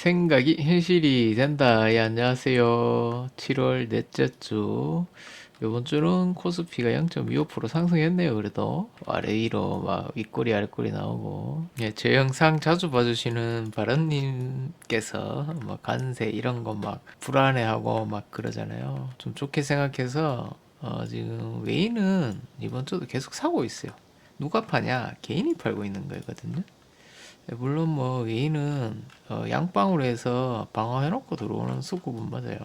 생각이 현실이 된다. 예, 안녕하세요. 7월 넷째 주. 요번 주는 코스피가 0.25% 상승했네요. 그래도 아래 위로 막 윗꼬리 아랫꼬리 나오고. 예, 제 영상 자주 봐주시는 바른님께서 뭐 간세 이런 거 막 불안해하고 막 그러잖아요. 좀 좋게 생각해서 어, 지금 외인은 이번 주도 계속 사고 있어요. 누가 파냐? 개인이 팔고 있는 거거든요. 네, 물론 뭐 외인은 어, 양방으로 해서 방어해놓고 들어오는 수급은 맞아요.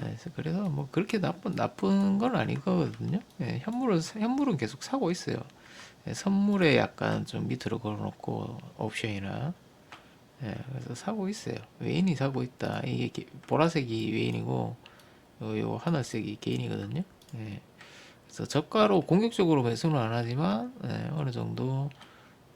예, 그래서 뭐 그렇게 나쁜 나쁜 건 아니거든요. 예, 현물은 현물은 계속 사고 있어요. 예, 선물에 약간 좀 밑으로 걸어놓고 옵션이나 예, 그래서 사고 있어요. 외인이 사고 있다. 이게 게- 보라색이 외인이고 요, 요 하늘색이 개인이거든요. 예, 그래서 저가로 공격적으로 매수는 안 하지만 예, 어느 정도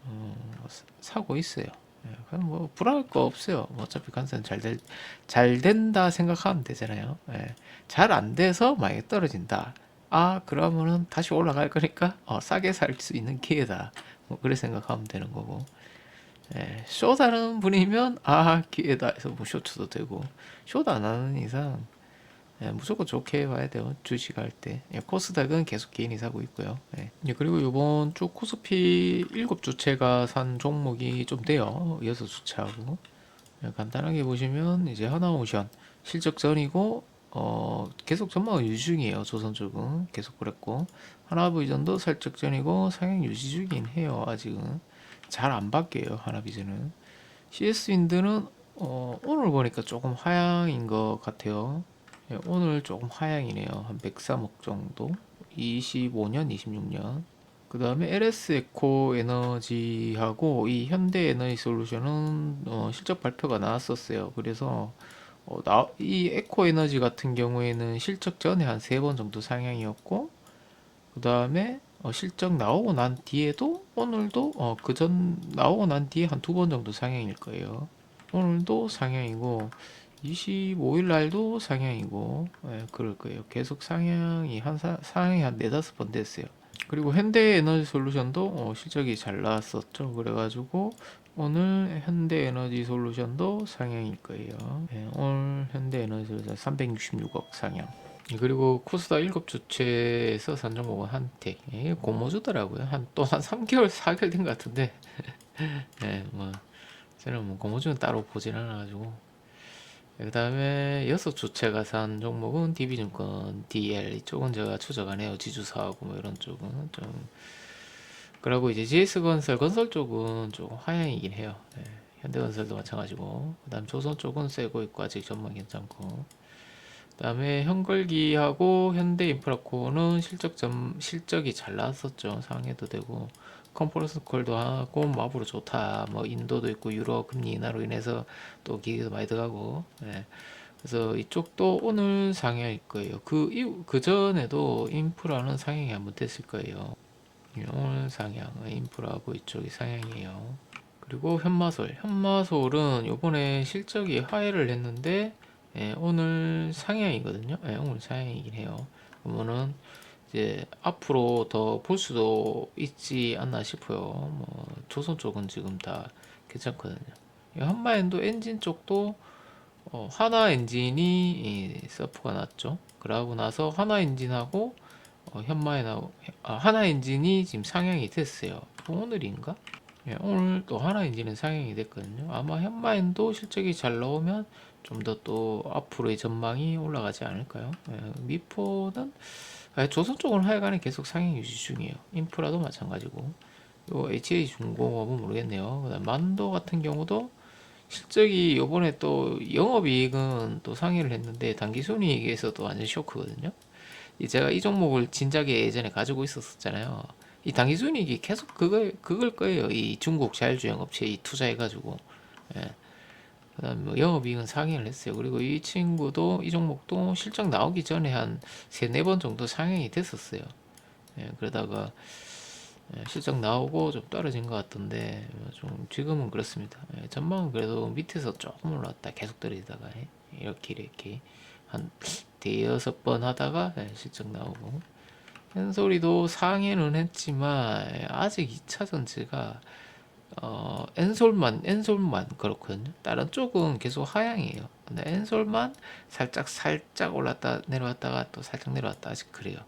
어, 사- 사고 있어요. 예, 그럼 뭐 불안할 거 없어요. 뭐 어차피 관세는 잘 될, 잘 된다 생각하면 되잖아요. 예, 잘 안 돼서 만약에 떨어진다. 아, 그러면은 다시 올라갈 거니까 어, 싸게 살 수 있는 기회다. 뭐 그래 생각하면 되는 거고. 예, 쇼다는 분이면 아 기회다 해서 뭐 쇼트도 되고 쇼도 안 하는 이상 예, 무조건 좋게 봐야 돼요. 주식할 때. 예, 코스닥은 계속 개인이 사고 있고요. 예. 예, 그리고 이번 주 코스피 7주체가 산 종목이 좀 돼요. 6주체하고. 예, 간단하게 보시면 이제 하나오션 실적 전이고 어, 계속 전망은 유지 중이에요. 조선 쪽은 계속 그랬고 하나비전도 살짝 전이고 상향 유지 중이긴 해요. 아직은 잘 안 바뀌어요. 하나비전은 CS 윈드는 어, 오늘 보니까 조금 하향인 것 같아요. 예, 오늘 조금 하향이네요. 한 103억 정도. 25년, 26년. 그 다음에 LS 에코 에너지하고 이 현대 에너지 솔루션은 어, 실적 발표가 나왔었어요. 그래서 어, 나, 이 에코 에너지 같은 경우에는 실적 전에 한 세 번 정도 상향이었고, 그 다음에 어, 실적 나오고 난 뒤에도 오늘도 어, 그전 나오고 난 뒤에 한 두 번 정도 상향일 거예요. 오늘도 상향이고 25일 날도 상향이고 예, 그럴 거예요. 계속 상향이 한 사, 상향이 한 네다섯 번 됐어요. 그리고 현대 에너지 솔루션도 어, 실적이 잘 나왔었죠. 그래가지고 오늘 현대 에너지 솔루션도 상향일 거예요. 예, 오늘 현대 에너지 솔루션 366억 상향. 그리고 코스닥 7주체에서 산 종목은 한택. 예, 고모주더라고요. 한또한 3개월, 4개월 된 것 같은데. 예, 뭐 저는 뭐 고모주는 따로 보진 않아가지고 그 다음에 여섯 주체가 산 종목은 DB증권, DL 이쪽은 제가 추적 안 해요. 지주사하고 뭐 이런 쪽은 좀 그리고 이제 GS건설 건설 쪽은 조금 하향이긴 해요. 네. 현대건설도 마찬가지고 그 다음 조선 쪽은 세고 있고 아직 전망 괜찮고 그 다음에 현걸기하고 현대인프라코는 실적 점 실적이 잘 나왔었죠. 상해도 되고 컨퍼런스 콜도 하고 뭐 앞으로 좋다. 뭐 인도도 있고 유로 금리 인하로 인해서 또 기계도 많이 들어가고. 예. 그래서 이쪽도 오늘 상향일 거예요. 그, 이- 그 전에도 인프라는 상향이 한번 됐을 거예요. 예, 오늘 상향, 인프라하고 이쪽이 상향이에요. 그리고 현마솔. 현마솔은 요번에 실적이 하회를 했는데, 예, 오늘 상향이거든요. 예, 오늘 상향이긴 해요. 그러면은, 이제 앞으로 더 볼 수도 있지 않나 싶어요. 뭐, 조선 쪽은 지금 다 괜찮거든요. 이 한마엔도 엔진 쪽도 어, 하나 엔진이 이 서프가 났죠. 그러고 나서 하나 엔진하고 어, 현마에나고 아, 하나 엔진이 지금 상향이 됐어요. 오늘인가? 예, 오늘 또 하나 엔진은 상향이 됐거든요. 아마 현마엔도 실적이 잘 나오면 좀 더 또 앞으로의 전망이 올라가지 않을까요? 예, 미포는 아, 조선 쪽은 하여간에 계속 상향 유지 중이에요. 인프라도 마찬가지고. 요 HA 중공업은 모르겠네요. 그다음 만도 같은 경우도 실적이 요번에 또 영업이익은 또 상회를 했는데 당기순이익에서도 완전 쇼크거든요. 이 제가 이 종목을 진작에 예전에 가지고 있었었잖아요. 이 당기순이익이 계속 그걸 그걸 거예요. 이 중국 자율주행 업체에 이 투자해가지고. 예. 그다음 뭐 영업이익은 상향을 했어요. 그리고 이 친구도 이 종목도 실적 나오기 전에 한 세네 번 정도 상향이 됐었어요. 예, 그러다가 예, 실적 나오고 좀 떨어진 것 같던데 어, 좀 지금은 그렇습니다. 예, 전망은 그래도 밑에서 조금 올랐다 계속 떨어지다가 예, 이렇게 이렇게 한 대여섯 번 하다가 예, 실적 나오고 현소리도 상해는 했지만 예, 아직 2차 전지가 어, 엔솔만 엔솔만 그렇거든요. 다른 쪽은 계속 하향이에요. 근데 엔솔만 살짝 살짝 올랐다 내려왔다가 또 살짝 내려왔다 아직 그래요.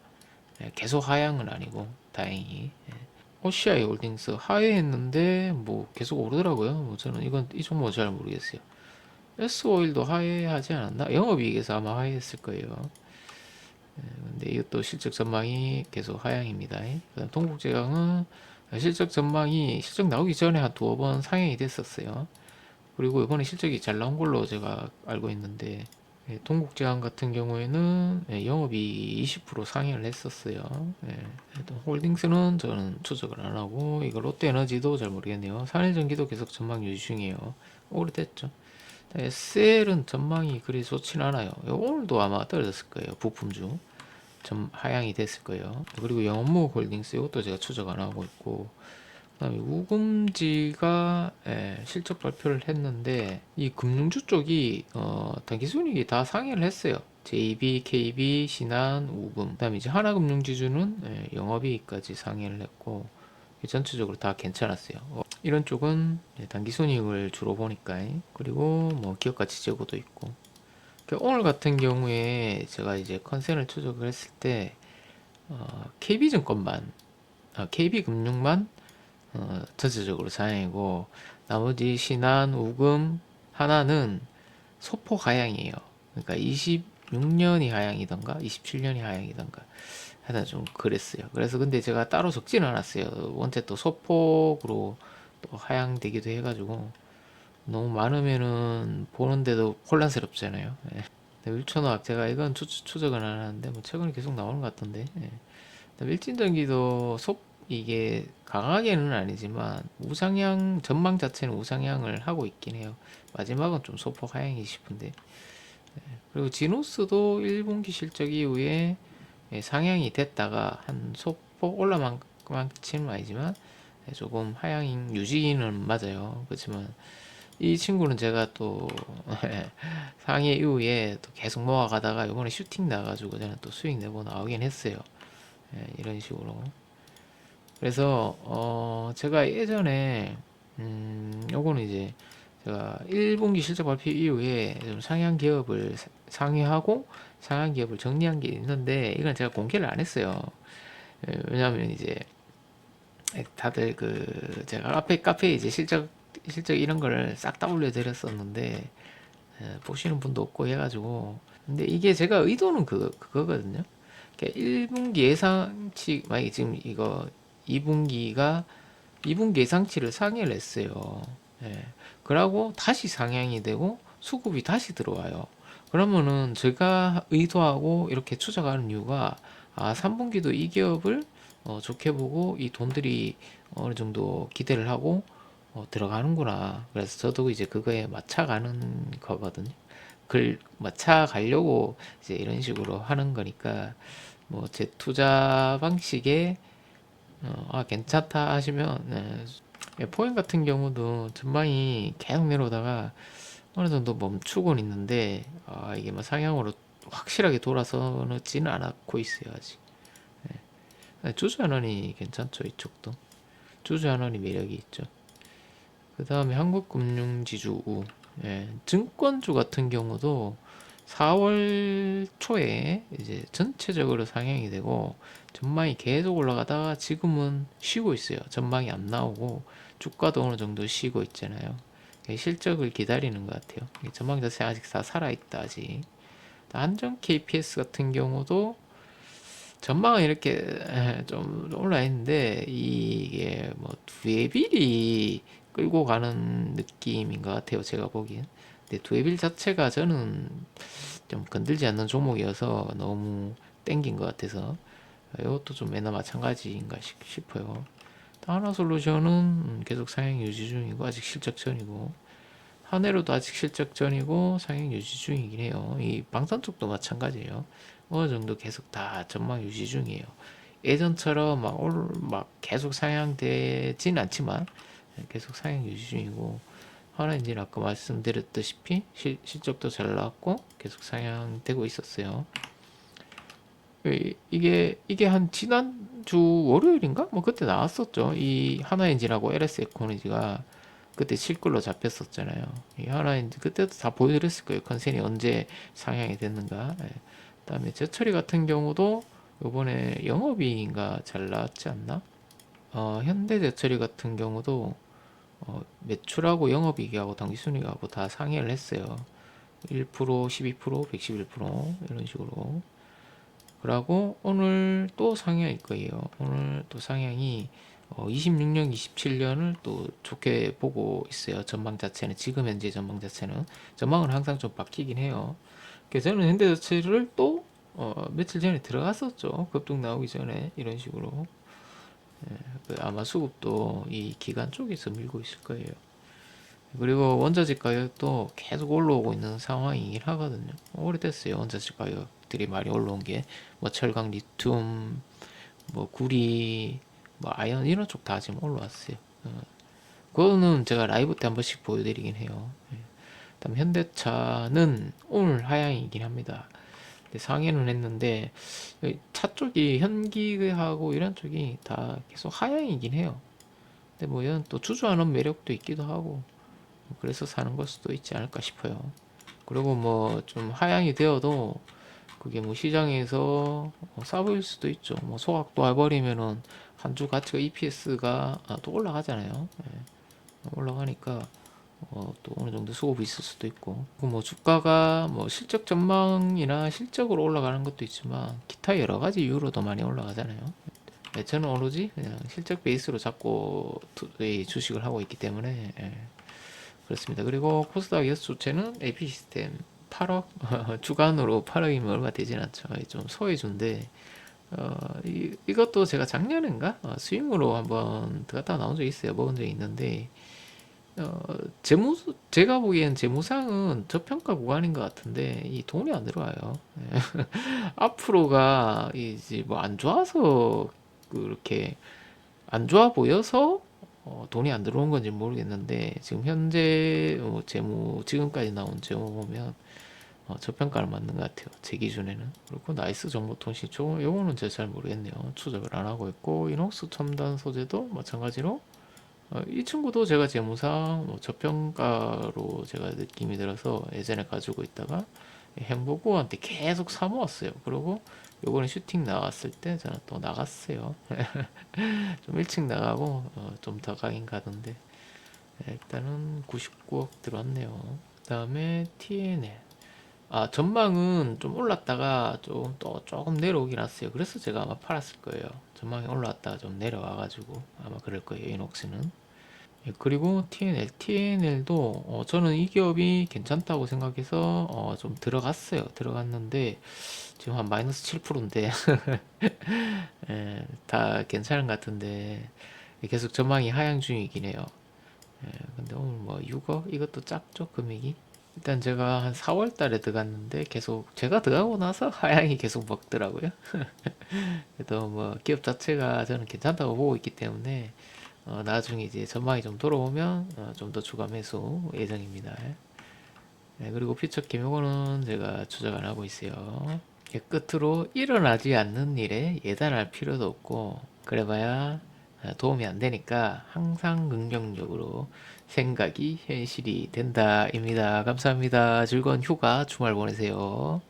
예, 계속 하향은 아니고 다행히. 예. 오시아이 홀딩스 하회했는데 뭐 계속 오르더라고요. 뭐 저는 이건 이 종목 잘 모르겠어요. S 오일도 하회하지 않았나? 영업이익에서 아마 하회했을 거예요. 예, 근데 이것도 실적 전망이 계속 하향입니다. 그다음 동국제강은 실적 전망이 실적 나오기 전에 한 두어 번 상향이 됐었어요. 그리고 이번에 실적이 잘 나온 걸로 제가 알고 있는데 예, 동국제강 같은 경우에는 예, 영업이 20% 상향을 했었어요. 예, 또 홀딩스는 저는 추적을 안 하고 이거 롯데에너지도 잘 모르겠네요. 산일전기도 계속 전망 유지 중이에요. 오래됐죠. SL은 전망이 그리 좋진 않아요. 오늘도 아마 떨어졌을 거예요. 부품주. 좀 하향이 됐을 거예요. 그리고 영업무 홀딩스 이것도 제가 추적 안 하고 있고 그다음에 우금지가 예, 실적 발표를 했는데 이 금융주 쪽이 어, 단기 순이익이 다 상회를 했어요. JB, KB, 신한, 우금. 그다음에 이제 하나금융지주는 예, 영업이익까지 상회를 했고 전체적으로 다 괜찮았어요. 어, 이런 쪽은 예, 단기 순이익을 주로 보니까 그리고 뭐 기업가치 제고도 있고 그 오늘 같은 경우에 제가 이제 컨센을 추적을 했을 때 어, KB증권만 어, KB금융만 어, 전체적으로 상향이고 나머지 신한, 우금, 하나는 소폭 하향이에요. 그러니까 26년이 하향이던가 27년이 하향이던가 하여튼 좀 그랬어요. 그래서 근데 제가 따로 적지는 않았어요. 원체 또 소폭으로 또 하향되기도 해가지고 너무 많으면은 보는데도 혼란스럽잖아요. 예. 일천화학 제가 이건 추, 추적은 안 하는데 뭐 최근에 계속 나오는 것 같던데. 예. 일진전기도 속 이게 강하게는 아니지만 우상향 전망 자체는 우상향을 하고 있긴 해요. 마지막은 좀 소폭 하향이 싶은데. 예. 그리고 지노스도 1분기 실적 이후에 예, 상향이 됐다가 한 소폭 올라만큼은 아니지만 예, 조금 하향 유지는 맞아요. 그렇지만 이 친구는 제가 또 상해 이후에 또 계속 모아가다가 이번에 슈팅 나가지고 저는 또 수익 내고 나오긴 했어요. 예, 이런 식으로. 그래서 어 제가 예전에 음 요거는 이제 제가 1분기 실적 발표 이후에 좀 상향 기업을 상회하고 상향 기업을 정리한 게 있는데 이건 제가 공개를 안 했어요. 예, 왜냐하면 이제 다들 그 제가 카페 카페 이제 실적 실적 이런 거를 싹다 올려드렸었는데 예, 보시는 분도 없고 해가지고 근데 이게 제가 의도는 그 그거거든요. 1분기 예상치 만약에 지금 이거 2분기가 2분기 예상치를 상회를 했어요. 예. 그러고 다시 상향이 되고 수급이 다시 들어와요. 그러면은 제가 의도하고 이렇게 추적하는 이유가 아 3분기도 이 기업을 어, 좋게 보고 이 돈들이 어느 정도 기대를 하고 어, 들어가는구나. 그래서 저도 이제 그거에 맞춰가는 거거든요. 그걸 맞춰가려고 이제 이런 식으로 하는 거니까 뭐 제 투자 방식에 어, 아 괜찮다 하시면 네. 예, 포인 같은 경우도 전망이 계속 내려오다가 어느 정도 멈추곤 있는데 아 이게 뭐 상향으로 확실하게 돌아서지는 않고 있어요 아직. 네. 주주환원이 괜찮죠 이쪽도. 주주환원이 매력이 있죠. 그 다음에 한국금융지주 우 예, 증권주 같은 경우도 4월 초에 이제 전체적으로 상향이 되고 전망이 계속 올라가다가 지금은 쉬고 있어요. 전망이 안 나오고 주가도 어느 정도 쉬고 있잖아요. 실적을 기다리는 것 같아요. 전망 자체 아직 다 살아있다 아직. 한정 KPS 같은 경우도 전망은 이렇게 좀 올라 있는데 이게 뭐 두에빌이 끌고 가는 느낌인 것 같아요. 제가 보기엔. 근데 두에빌 자체가 저는 좀 건들지 않는 종목이어서 너무 땡긴 것 같아서 이것도 좀 매나 마찬가지인가 싶어요. 하나 솔루션은 계속 상향 유지 중이고 아직 실적 전이고 한해로도 아직 실적 전이고 상향 유지 중이긴 해요. 이 방산 쪽도 마찬가지예요. 어느 정도 계속 다 전망 유지 중이에요. 예전처럼 막, 올, 막 계속 상향되진 않지만 계속 상향 유지 중이고 하나인지 아까 말씀드렸다시피 실, 실적도 잘 나왔고 계속 상향되고 있었어요. 이- 이게 이게 한 지난주 월요일인가? 뭐 그때 나왔었죠. 이 하나엔진하고 LS 에코노지가 그때 실글로 잡혔었잖아요. 이 하나엔진 그때도 다 보여드렸을 거예요. 컨센이 언제 상향이 됐는가. 예. 그다음에 제철이 같은 경우도 요번에 영업이익인가 잘 나왔지 않나? 어, 현대제철이 같은 경우도 어, 매출하고 영업이익하고 당기순이익하고 다 상회를 했어요. 1%, 12%, 111% 이런 식으로. 그리고 오늘 또 상향일 거예요. 오늘 또 상향이 어, 26년, 27년을 또 좋게 보고 있어요. 전망 자체는 지금 현재 전망 자체는 전망은 항상 좀 바뀌긴 해요. 그래서 저는 현대자체를 또 어, 며칠 전에 들어갔었죠. 급등 나오기 전에 이런 식으로 그 아마 수급도 이 기간 쪽에서 밀고 있을 거예요. 그리고 원자재 가격도 계속 올라오고 있는 상황이긴 하거든요. 오래됐어요. 원자재 가격들이 많이 올라온 게 뭐 철강, 리튬, 뭐 구리, 뭐 아연 이런 쪽 다 지금 올라왔어요. 어. 그거는 제가 라이브 때 한 번씩 보여드리긴 해요. 예. 그다음 현대차는 오늘 하향이긴 합니다. 근데 상해는 했는데 차 쪽이 현기하고 이런 쪽이 다 계속 하향이긴 해요. 근데 뭐 이건 또 주저하는 매력도 있기도 하고 그래서 사는 걸 수도 있지 않을까 싶어요. 그리고 뭐 좀 하향이 되어도 그게 뭐 시장에서 어, 싸 보일 수도 있죠. 뭐 소각도 와버리면은 한 주 가치가 EPS가 또 올라가잖아요. 예. 올라가니까 어, 또 어느 정도 수급이 있을 수도 있고 그뭐 주가가 뭐 실적 전망이나 실적으로 올라가는 것도 있지만 기타 여러 가지 이유로도 많이 올라가잖아요. 네, 저는 오로지 그냥 실적 베이스로 잡고 주식을 하고 있기 때문에 예, 그렇습니다. 그리고 코스닥 예수 주체는 AP 시스템 8억 주간으로 8억이면 얼마 되진 않죠. 좀 소외준데 어, 이, 이것도 제가 작년인가 어, 스윙으로 한번 들어갔다 나온 적이 있어요. 먹은 적이 있는데 어, 재무 제가 보기엔 재무상은 저평가 구간인 것 같은데 이 돈이 안 들어와요. 예. 앞으로가 이제 뭐 안 좋아서 그렇게 안 좋아 보여서 어, 돈이 안 들어온 건지 모르겠는데 지금 현재 어, 재무 지금까지 나온 재무 보면 어, 저평가를 맞는 것 같아요. 제 기준에는. 그리고 나이스 정보 통신 쪽 요거는 제가 잘 모르겠네요. 추적을 안 하고 있고 이녹스 첨단 소재도 마찬가지로 어, 이 친구도 제가 재무상 뭐 저평가로 제가 느낌이 들어서 예전에 가지고 있다가 행보고한테 계속 사모았어요. 그리고 요번에 슈팅 나왔을 때 저는 또 나갔어요. 좀 일찍 나가고 어, 좀더 가긴 가던데 네, 일단은 99억 들어왔네요. 그다음에 TNL 아 전망은 좀 올랐다가 좀 또 조금 내려오긴 했어요. 그래서 제가 아마 팔았을 거예요. 전망이 올랐다가 좀 내려와가지고 아마 그럴 거예요. 이녹스는. 예, 그리고 TNL, TNL도 어, 저는 이 기업이 괜찮다고 생각해서 어, 좀 들어갔어요. 들어갔는데 지금 한 마이너스 7%인데 예, 다 괜찮은 것 같은데 계속 전망이 하향 중이긴 해요. 예, 근데 오늘 뭐 6억 이것도 작죠 금액이? 일단 제가 한 4월 달에 들어갔는데 계속 제가 들어가고 나서 하향이 계속 먹더라고요. 그래도 뭐 기업 자체가 저는 괜찮다고 보고 있기 때문에 어, 나중에 이제 전망이 좀 돌아오면 어, 좀더 추가 매수 예정입니다. 네, 그리고 퓨처 김요거는 제가 추적 안 하고 있어요. 예, 끝으로 일어나지 않는 일에 예단할 필요도 없고 그래봐야 어, 도움이 안 되니까 항상 긍정적으로 생각이 현실이 된다입니다. 감사합니다. 즐거운 휴가 주말 보내세요.